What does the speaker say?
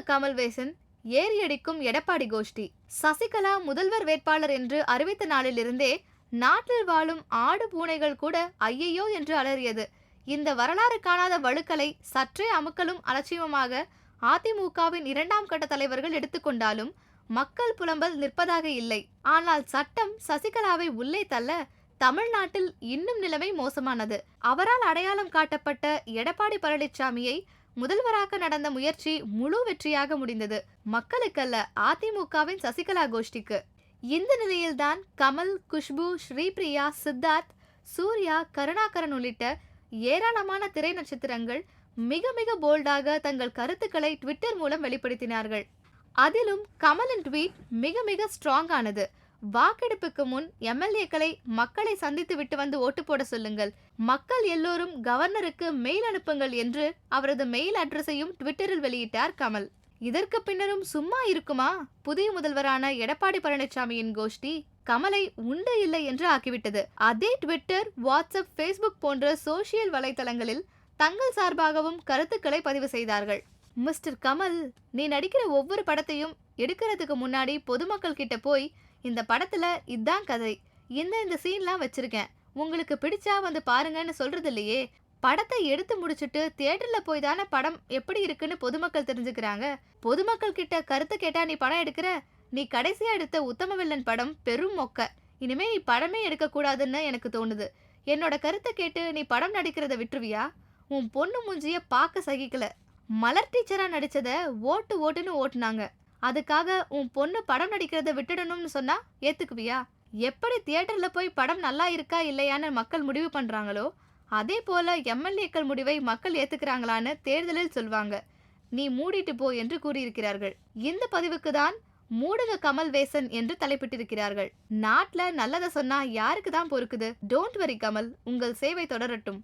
முழுக கமல்வேசன் ஏறியடிக்கும் எடப்பாடி கோஷ்டி. சசிகலா முதல்வர் வேட்பாளர் என்று அறிவித்த நாளிலிருந்தே நாட்டில் வாழும் ஆடு பூனைகள் கூட ஐயையோ என்று அலறியது. இந்த வரலாறு காணாத வழுக்களை சற்றே அமுக்கலும் அலட்சியமாக அதிமுகவின் இரண்டாம் கட்ட தலைவர்கள் எடுத்துக்கொண்டாலும் மக்கள் புலம்பல் நிற்பதாக இல்லை. ஆனால் சட்டம் சசிகலாவை உள்ளே தள்ள தமிழ்நாட்டில் இன்னும் நிலைமை மோசமானது. அவரால் அடையாளம் காட்டப்பட்ட எடப்பாடி பழனிசாமியை முதல்வராக நடந்த முயற்சி முழு வெற்றியாக முடிந்தது. மக்களுக்கல்ல அதிமுகவின் சசிகலா கோஷ்டிக்கு. இந்த நிலையில்தான் கமல் குஷ்பு ஸ்ரீபிரியா சித்தார்த் சூர்யா கருணாகரன் உள்ளிட்ட ஏராளமான திரை நட்சத்திரங்கள் மிக மிக போல்டாக தங்கள் கருத்துக்களை ட்விட்டர் மூலம் வெளிப்படுத்தினார்கள். அதிலும் கமலின் ட்வீட் மிக மிக ஸ்ட்ராங்கானது வாக்கெடுப்புக்கு முன் எம்எல்ஏக்களை மக்களை சந்தித்து விட்டு வந்து ஓட்டு போட சொல்லுங்கள். மக்கள் எல்லோரும் கவர்னருக்கு மெயில் அனுப்புங்கள் என்று அவரது மெயில் அட்ரஸையும் ட்விட்டரில் வெளியிட்டார் கமல். இதற்கு பின்னரும் சும்மா இருக்குமா? புதிய முதல்வரான எடப்பாடி பழனிசாமியின் கோஷ்டி கமலை உண்டு இல்லை என்று ஆக்கிவிட்டது. அதே ட்விட்டர் வாட்ஸ்அப் ஃபேஸ்புக் போன்ற சோசியல் வலைத்தளங்களில் தங்கள் சார்பாகவும் கருத்துக்களை பதிவு செய்தார்கள். மிஸ்டர் கமல் நீ நடிக்கிற ஒவ்வொரு படத்தையும் எடுக்கிறதுக்கு முன்னாடி பொதுமக்கள் கிட்ட போய் இந்த படத்துல இதான் கதை. இந்த இந்த சீன்லாம் வச்சிருக்கேன். உங்களுக்கு பிடிச்சா வந்து பாருங்கன்னு சொல்றது இல்லையே? படத்தை எடுத்து முடிச்சுட்டு தியேட்டர்ல போய் தானே படம் எப்படி இருக்குன்னு பொதுமக்கள் தெரிஞ்சுக்கிறாங்க? பொதுமக்கள் கிட்ட கருத்து கேட்டா நீ படம் எடுக்கிற? நீ கடைசியா எடுத்த உத்தம வில்லன் படம் பெரும் மொக்க. இனிமே நீ படமே எடுக்கக்கூடாதுன்னு எனக்கு தோணுது. என்னோட கருத்தை கேட்டு நீ படம் நடிக்கிறத விட்டுருவியா? உன் பொண்ணு மூஞ்சிய பார்க்க சகிக்கல. மலர் டீச்சரா நடிச்சத ஓட்டு ஓட்டுன்னு ஓட்டுனாங்க. அதுக்காக உன் பொண்ணு படம் நடிக்கிறத விட்டுடணும்னு சொன்னா ஏத்துக்குவியா? எப்படி தியேட்டர்ல போய் படம் நல்லா இருக்கா இல்லையான்னு மக்கள் முடிவு பண்றாங்களோ அதே போல எம்எல்ஏக்கள் முடிவை மக்கள் ஏத்துக்கிறாங்களான்னு தேர்தலில் சொல்வாங்க. நீ மூடிட்டு போ என்று கூறியிருக்கிறார்கள். இந்த பதிவுக்கு தான் மூடுக கமல் வேசன் என்று தலைப்பிட்டிருக்கிறார்கள். நாட்டுல நல்லதை சொன்னா யாருக்கு தான் பொறுக்குது? டோன்ட் வரி கமல் உங்கள் சேவை தொடரட்டும்.